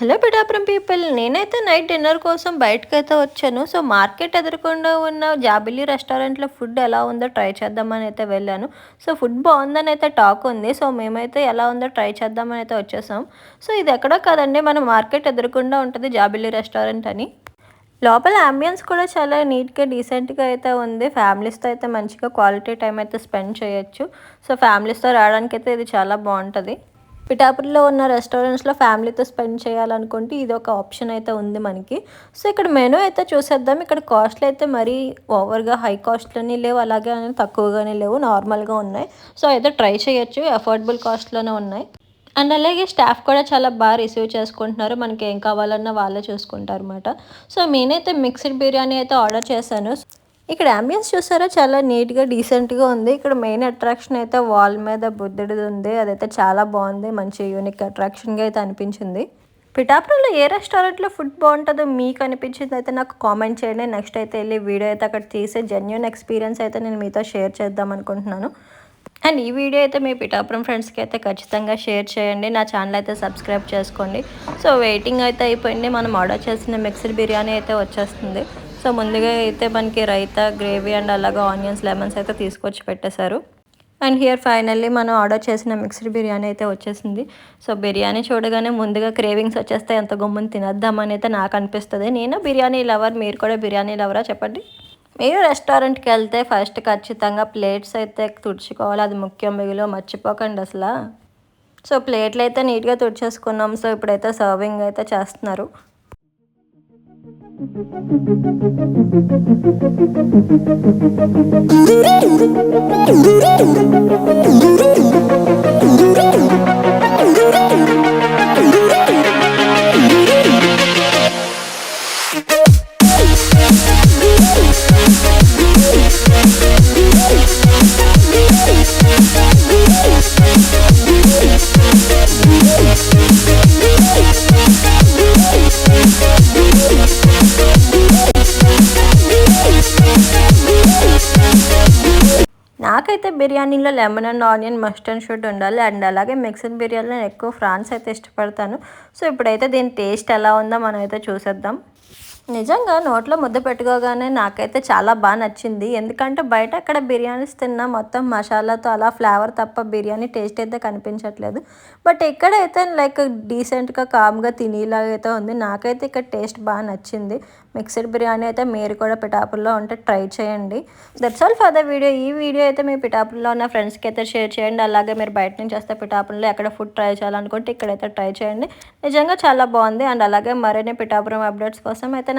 Hello Pithapuram people నేనైతే night dinner కోసం బయటకు అయితే వచ్చాను. సో మార్కెట్ ఎదురకుండా ఉన్న జాబిలీ రెస్టారెంట్లో ఫుడ్ ఎలా ఉందో ట్రై చేద్దామని అయితే వెళ్ళాను. సో ఫుడ్ బాగుందని అయితే టాక్ ఉంది. సో మేమైతే ఎలా ఉందో ట్రై చేద్దామని అయితే వచ్చేసాం. సో ఇది ఎక్కడో కాదండి మన మార్కెట్ ఎదురకుండా ఉంటుంది జాబిలీ రెస్టారెంట్ అని. లోపల అంబియన్స్ కూడా చాలా నీట్గా డీసెంట్గా అయితే ఉంది. ఫ్యామిలీస్తో అయితే మంచిగా క్వాలిటీ టైం అయితే స్పెండ్ చేయొచ్చు. సో ఫ్యామిలీస్తో రావడానికి అయితే ఇది చాలా బాగుంటుంది. పిఠాపురిలో ఉన్న రెస్టారెంట్స్లో ఫ్యామిలీతో స్పెండ్ చేయాలనుకుంటే ఇది ఒక ఆప్షన్ అయితే ఉంది మనకి. సో ఇక్కడ మెనూ అయితే చూసేద్దాం. ఇక్కడ కాస్ట్లు అయితే మరీ ఓవర్గా హై కాస్ట్లోనే లేవు అలాగే తక్కువగానే లేవు నార్మల్గా ఉన్నాయి. సో అయితే ట్రై చేయొచ్చు అఫోర్డబుల్ కాస్ట్లోనే ఉన్నాయి. అండ్ అలాగే స్టాఫ్ కూడా చాలా బాగా రిసీవ్ చేసుకుంటున్నారు మనకి ఏం కావాలన్నా వాళ్ళే చూసుకుంటారు అనమాట సో నేనైతే మిక్స్డ్ బిర్యానీ అయితే ఆర్డర్ చేశాను. ఇక్కడ అంబియన్స్ చూసారా? చాలా నీట్గా డీసెంట్గా ఉంది. ఇక్కడ మెయిన్ అట్రాక్షన్ అయితే వాల్ మీద బుద్ధుడిది ఉంది. అదైతే చాలా బాగుంది. మంచి యూనిక్ అట్రాక్షన్గా అయితే అనిపించింది. పిఠాపురంలో ఏ రెస్టారెంట్లో ఫుడ్ బాగుంటుందో మీకు అనిపించింది అయితే నాకు కామెంట్ చేయండి. నెక్స్ట్ అయితే వెళ్ళి వీడియో అయితే అక్కడ తీసే జెన్యున్ ఎక్స్పీరియన్స్ అయితే నేను మీతో షేర్ చేద్దాం అనుకుంటున్నాను. అండ్ ఈ వీడియో అయితే మీ పిఠాపురం ఫ్రెండ్స్కి అయితే ఖచ్చితంగా షేర్ చేయండి. నా ఛానల్ అయితే సబ్స్క్రైబ్ చేసుకోండి. సో వెయిటింగ్ అయితే అయిపోయింది. మనం ఆర్డర్ చేసిన మిక్స్డ్ బిర్యానీ అయితే వచ్చేస్తుంది. సో ముందుగా అయితే మనకి రైతా గ్రేవీ అండ్ అలాగే ఆనియన్స్ లెమన్స్ అయితే తీసుకొచ్చి పెట్టేశారు. అండ్ హియర్ ఫైనల్లీ మనం ఆర్డర్ చేసిన మిక్స్డ్ బిర్యానీ అయితే వచ్చేసింది. సో బిర్యానీ చూడగానే ముందుగా క్రేవింగ్స్ వచ్చేస్తే ఎంత గుమ్మని తినద్దామని అయితే నాకు అనిపిస్తుంది. నేను బిర్యానీ లవర్ మీరు కూడా బిర్యానీ లవరా చెప్పండి? మీరు రెస్టారెంట్కి వెళ్తే ఫస్ట్ ఖచ్చితంగా ప్లేట్స్ అయితే తుడుచుకోవాలి. అది ముఖ్యం మిగిలిలో మర్చిపోకండి అసలు. సో ప్లేట్లు అయితే నీట్గా తుడిచేసుకున్నాం. సో ఇప్పుడైతే సర్వింగ్ అయితే చేస్తున్నారు. Thank you. నాకైతే బిర్యానీలో lemon and onion must and should ఉండాలి. అండ్ అలాగే మిక్స్డ్ బిర్యానీలో ఎక్కువ ఫ్రాన్స్ అయితే ఇష్టపడతాను. సో ఇప్పుడైతే దీని టేస్ట్ ఎలా ఉందో మనం అయితే చూసేద్దాం. నిజంగా నోట్లో ముద్ద పెట్టుకోగానే నాకైతే చాలా బాగా నచ్చింది. ఎందుకంటే బయట అక్కడ బిర్యానీస్ తిన్నా మొత్తం మసాలాతో అలా ఫ్లేవర్ తప్ప బిర్యానీ టేస్ట్ అయితే కనిపించట్లేదు. బట్ ఇక్కడైతే లైక్ డీసెంట్గా కామ్గా తినేలాగా అయితే ఉంది నాకైతే ఇక్కడ టేస్ట్ బాగా నచ్చింది. మిక్స్డ్ బిర్యానీ అయితే మీరు కూడా పిఠాపుల్లో ఉంటే ట్రై చేయండి. That's all for the video ఈ వీడియో అయితే మీ పిఠాపుల్లో ఉన్న ఫ్రెండ్స్కి అయితే షేర్ చేయండి. అలాగే మీరు బయట నుంచి వస్తే పిఠాపుల్లో ఎక్కడ ఫుడ్ ట్రై చేయాలనుకుంటే ఇక్కడైతే ట్రై చేయండి. నిజంగా చాలా బాగుంది. అండ్ అలాగే మరిన్ని పిఠాపురం అప్డేట్స్ కోసం అయితే